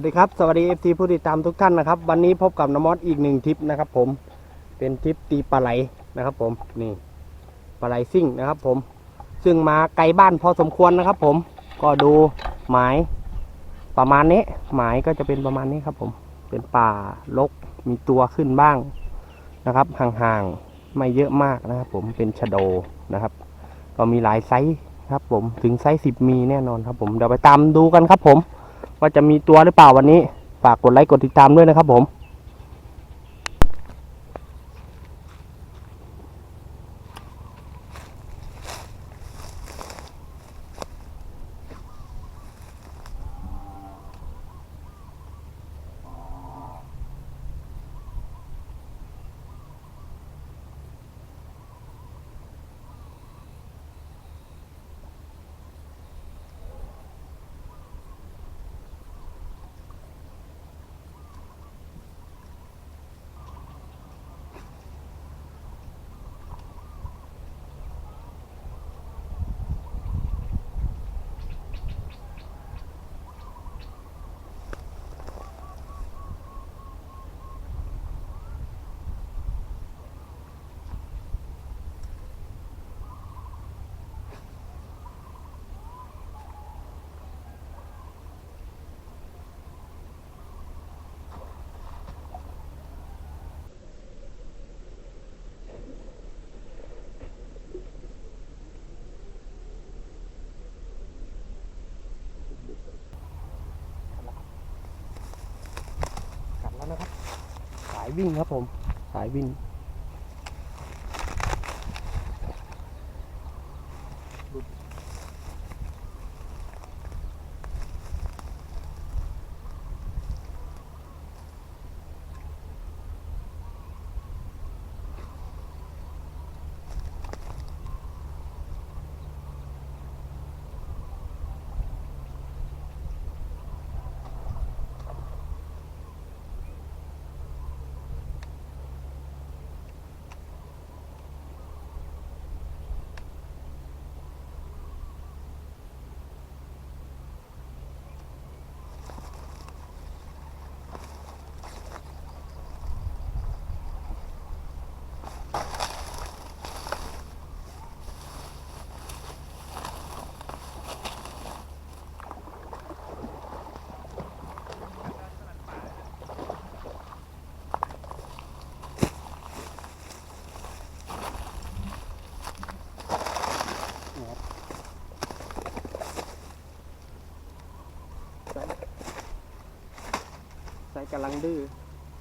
วัสดีครับ สวัสดีเอฟซีผู้ติดตามทุกท่านนะครับ วันนี้พบกับน้ำมอสอีกหนึ่งทริปนะครับผมเป็นทริปตีปลาไหลนะครับผมนี่ปลาไหลซิ่งนะครับผมซึ่งมาไกลบ้านพอสมควรนะครับผมก็ดูหมายประมาณนี้ หมายก็จะเป็นประมาณนี้ครับผมเป็นป่าลกมีตัวขึ้นบ้างนะครับ ห่างๆไม่เยอะมากนะครับผมเป็นชะโดนะครับ ก็มีหลายไซส์ครับผมถึงไซส์สิบมีแน่นอนครับผมเดี๋ยวไปตามดูกันครับผม ว่าจะมีตัวหรือเปล่าวันนี้ ฝากกดไลค์กดติดตามด้วยนะครับผม วิ่งครับผม สายวิ่ง กำลังดื้อ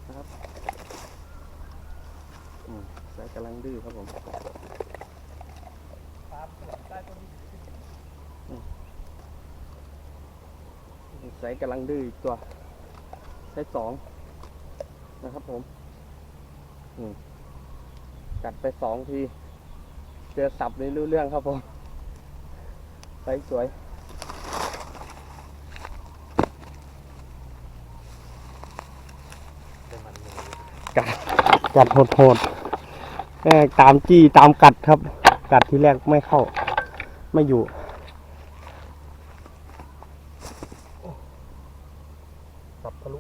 นะครับสายกำลังดื้อครับผมสายกำลังดื้ออีกตัวสายสองนะครับผมกัดไปสองที เจอสับเลยรู้เรื่องครับผมสายสวย กัดโหดๆเอ่ตามจี้ตามกัดครับ กัดที่แรกไม่เข้า ไม่อยู่สับทะลุ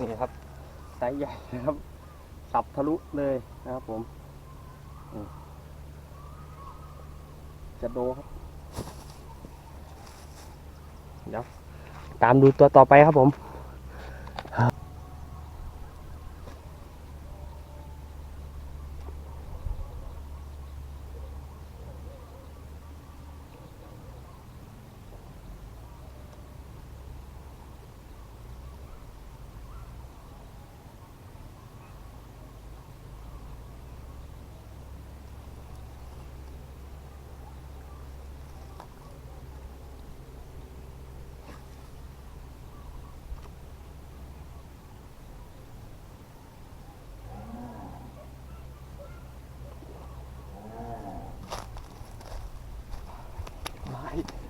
นี่ครับไซส์ใหญ่นะครับ สับทะลุเลยนะครับผมอืมจะโดครับ เดี๋ยวตามดูตัวต่อไปครับผม อ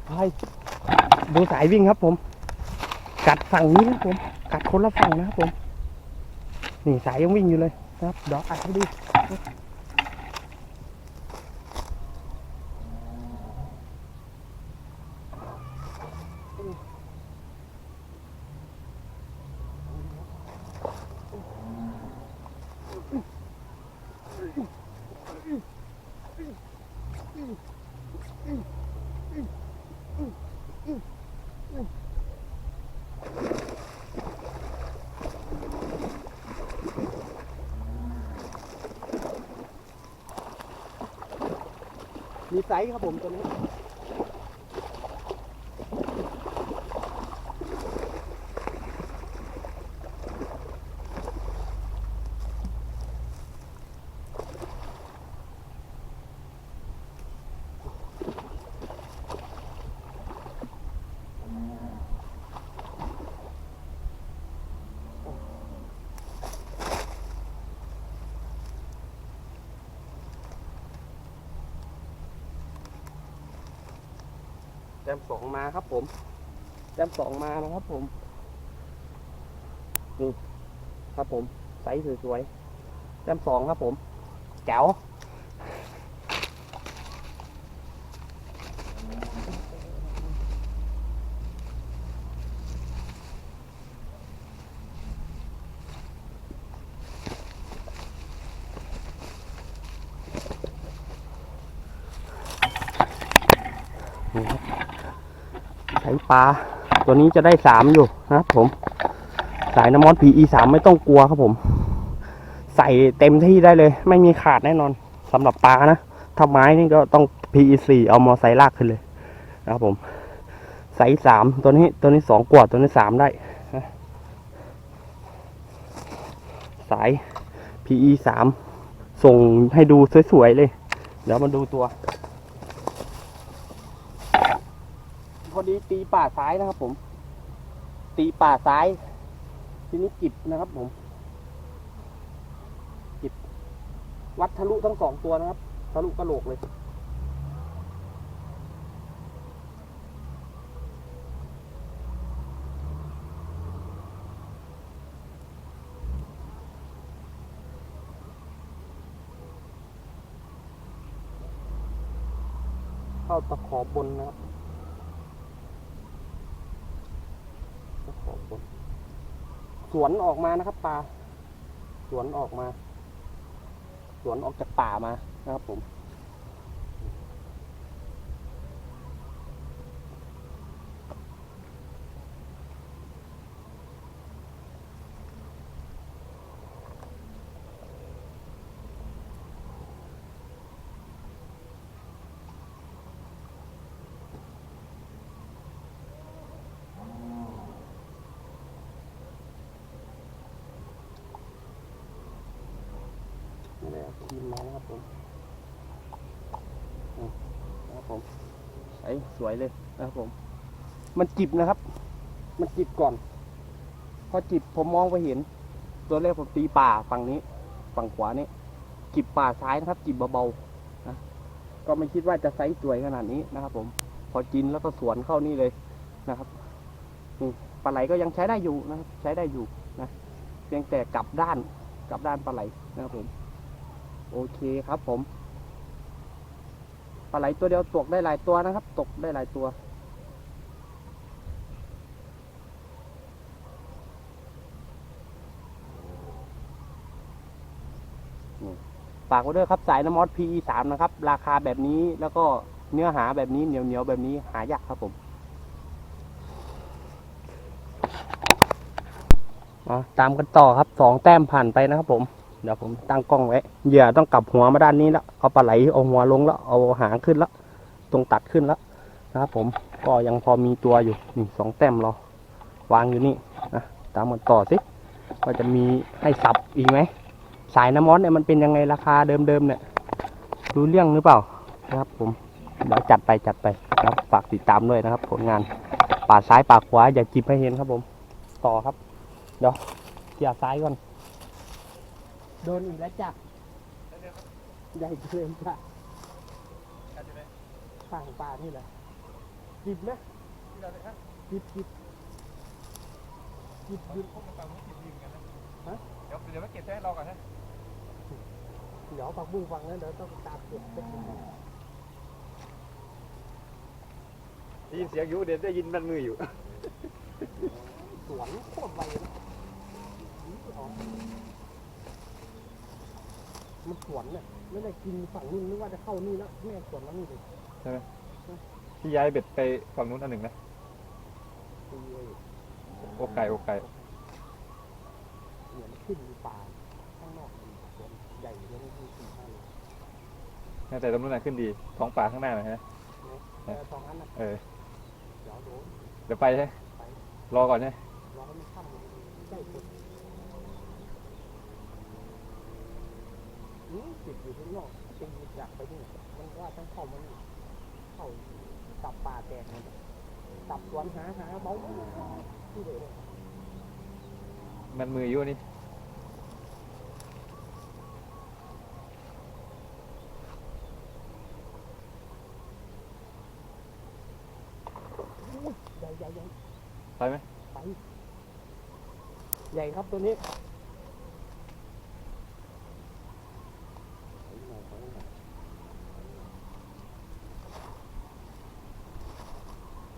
พายดูสายวิ่งครับผม กัดฝั่งนี้นะครับผม กัดคนละฝั่งนะครับผม นี่สายยังวิ่งอยู่เลยนะครับดอกอัดให้ดู ไซส์ครับผมตัวนี้ ต้มสองมาครับ ผมแต้มสองมานะครับ ผมดูครับผมไซส์สวยๆแต้มสองครับ ผมแจ๋วนี่ครับไซส์ ปลาตัวนี้จะได้สามอยู่นะครับผม สายน้ำมอน PE สามไม่ต้องกลัวครับผม ใส่เต็มที่ได้เลย ไม่มีขาดแน่นอนสำหรับปลานะถ้าไม้นี่ก็ต้อง PE สี่เอามอไซลากขึ้นเลยนะครับผมไซส์สามตัวนี้ตัวนี้สองกว่าตัวนี้สามได้สาย PE สามส่งให้ดูสวยๆเลย เดี๋ยวมาดูตัว พ อดีตีป่าซ้ายนะครับ ผม ตีป่าซ้าย ทีนี้กิบนะครับ ผมกิบ วัดทะลุทั้งสองตัวนะครับ ทะลุกระโหลกเลยเข้าตะขอบนนะครับตะขอบบน สวนออกมานะครับปลาสวนออกมา สวนออกจากป่ามานะครับผม ทีมมานะครับผมอืมนะครับผมไอ้สวยเลยนะครับผม มันจิบนะครับ มันจิบก่อน พอจิบผมมองไปเห็น ตัวแรกผมตีป่าฝั่งนี้ ฝั่งขวานี้ จิบป่าซ้ายนะครับ จิบเบาๆนะก็ไม่คิดว่าจะไซส์สวยขนาดนี้นะครับ ผม พอกินแล้วก็สวนเข้านี่เลยนะครับนี่ปลาไหลก็ยังใช้ได้อยู่นะครับ ใช้ได้อยู่นะเพียงแต่กลับด้านกลับด้านปลาไหลนะครับผม โอเคครับผมปลาไหลตัวเดียวตกได้หลายตัวนะครับ ตกได้หลายตัว ฝากไว้ด้วยครับสายน้ำมอส PE สามนะครับ ราคาแบบนี้แล้วก็เนื้อหาแบบนี้เหนียวเหนียวแบบนี้หายากครับผมตามกันต่อครับสองแต้มผ่านไปนะครับผม เดี๋ยวผมตั้งกล้องไว้เหยื่อต้องกลับหัวมาด้านนี้แล้วเอาปลาไหลเอาหัวลงแล้วเอาหางขึ้นแล้วตรงตัดขึ้นแล้วนะครับผมก็ยังพอมีตัวอยู่นี่สองแต้มเราวางอยู่นี่นะตามกันต่อสิว่าจะมีให้สับอีกไหมสายน้ำมอสเนี่ยมันเป็นยังไงราคาเดิมๆเนี่ยรู้เรื่องหรือเปล่านะครับผมเดี๋ยวจัดไปจัดไปนะครับฝากติดตามด้วยนะครับ ผลงานป่าซ้ายป่าขวาอย่าจิบให้เห็นครับผม ต่อครับ เดี๋ยวเกี่ยวซ้ายก่อน โดนอีกแล้วจ้ะใหญ่เกินจ้ะข้างป่านี่แหละจิบไหมจิบจิบจิบจิบฮะเดี๋ยวเดี๋ยวมาเก็บให้เราก่อนนะเดี๋ยวผักบุ้งฟังนะเดี๋ยวต้องตามเก็บเป็นได้ยินเสียงอยู่เดี๋ยวได้ยินมันมืออยู่สวนโคตรไวนะ มันสวนเนี่ยไม่ได้กินฝั่งนู้นนึกว่าจะเข้านี่แล้วแม่งสวนแล้วนี่เลยพี่ย้ายเบ็ดไปฝั่งนู้นอันหนึ่งนะตีเลยโอไก่โอไก่เหมือนขึ้นป่าข้างนอกมีสวนใหญ่เลยนะที่สี่ห้าเลยแต่ตรงนู้นน่ะขึ้นดี ท้องป่าข้างหน้านะฮะแต่สองอันนะเออเดี๋ยวโดนเดี๋ยวไปใช่ไหมรอก่อนใช่ไหมรอให้มันค่ำใกล้ สุดอืมติดอยู่ข้างนอกจริงอยากไปนี่มันว่าต้องเข้ามันเข้าตับป่าแตกมันตับสวนหาหาเบาที่เดียวเลยมันมืออยู่นี่อุ้ยใหญ่ใหญ่ใหญ่ไปไหมไปใหญ่ครับตัวนี้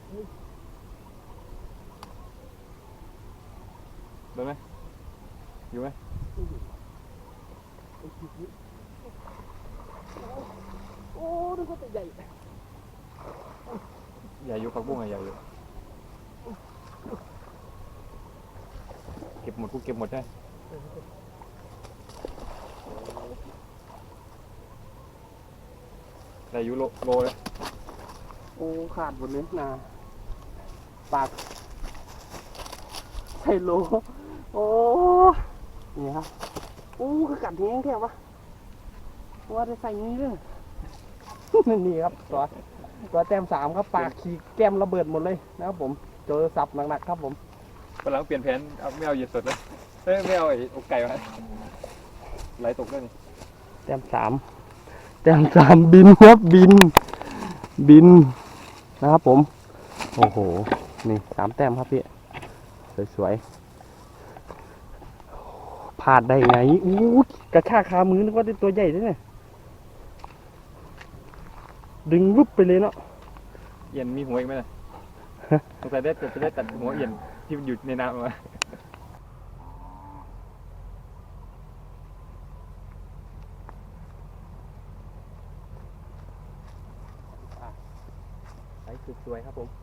เฮ้ย โดนไหมอยู่ไหม ไม่อยู่ไอ้ทีนี้โอ้ดูก็ตัวใหญ่ ใหญ่อยู่ผักบุ้งอะใหญ่อยู่เก็บหมดกูเก็บหมดใช่ไหมได้อยู่โลโลเลยโอ้ขาดหมดเลยนะปากใช่โลโอ้นี่ครับโอ้คือกัดแห้งแค่วะว่าจะใส่งี้เลย นี่ครับตัว ตัวแต้มสามครับปากขีดแก้มระเบิดหมดเลยนะครับผมเจอสับหนักๆครับผมวันหลังเปลี่ยนแผนเอาไม่เอาเหยียดสดเลยเอ้ยไม่เอาไอ้อกไก่มาไหลตกด้วยนี่แต้มสามแต้มสามบินครับบิน บินนะครับผม โอ้โห นี่สามแต้มครับพี่สวยๆพลาดได้ไงอู้กระชากคามือนึกว่าได้ตัวใหญ่ด้วยเนี่ย ดึงวุบไปเลยเนาะเอียนมีหัวอีกไหมล่ะสงสัยได้จะได้ตัดหัวเอียนที่มันอยู่ในน้ำมาใส่สวยๆครับผม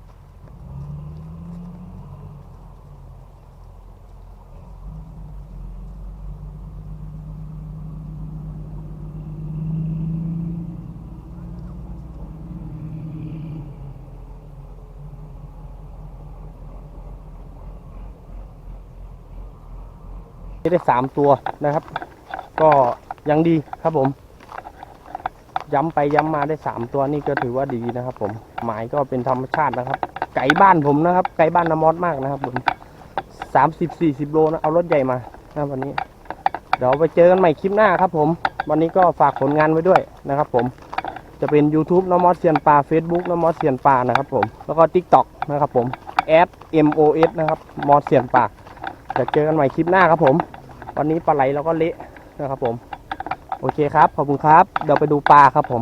ได้สามตัวนะครับ ก็ยังดีครับผม ย้ำไปย้ำมาได้สามตัวนี่ก็ถือว่าดีนะครับ ผม หมายก็เป็นธรรมชาตินะครับ ไก่บ้านผมนะครับ ไก่บ้านน้ำมอสมากนะครับ ผมสามสิบสี่สิบโลนะ เอารถใหญ่มานะวันนี้ เดี๋ยวไปเจอกันใหม่คลิปหน้าครับ ผม วันนี้ก็ฝากผลงานไว้ด้วยนะครับผมจะเป็น YouTube น้ำมอสเซียนปลา Facebook น้ำมอสเซียนปลานะครับผม แล้วก็ TikTok นะครับผม at mos นะครับ มอสเซียนปลาจะเจอกันใหม่คลิปหน้าครับผม ตอนนี้ปลาไหลเราก็เละนะครับผม โอเคครับ ขอบคุณครับ เดี๋ยวไปดูปลาครับผม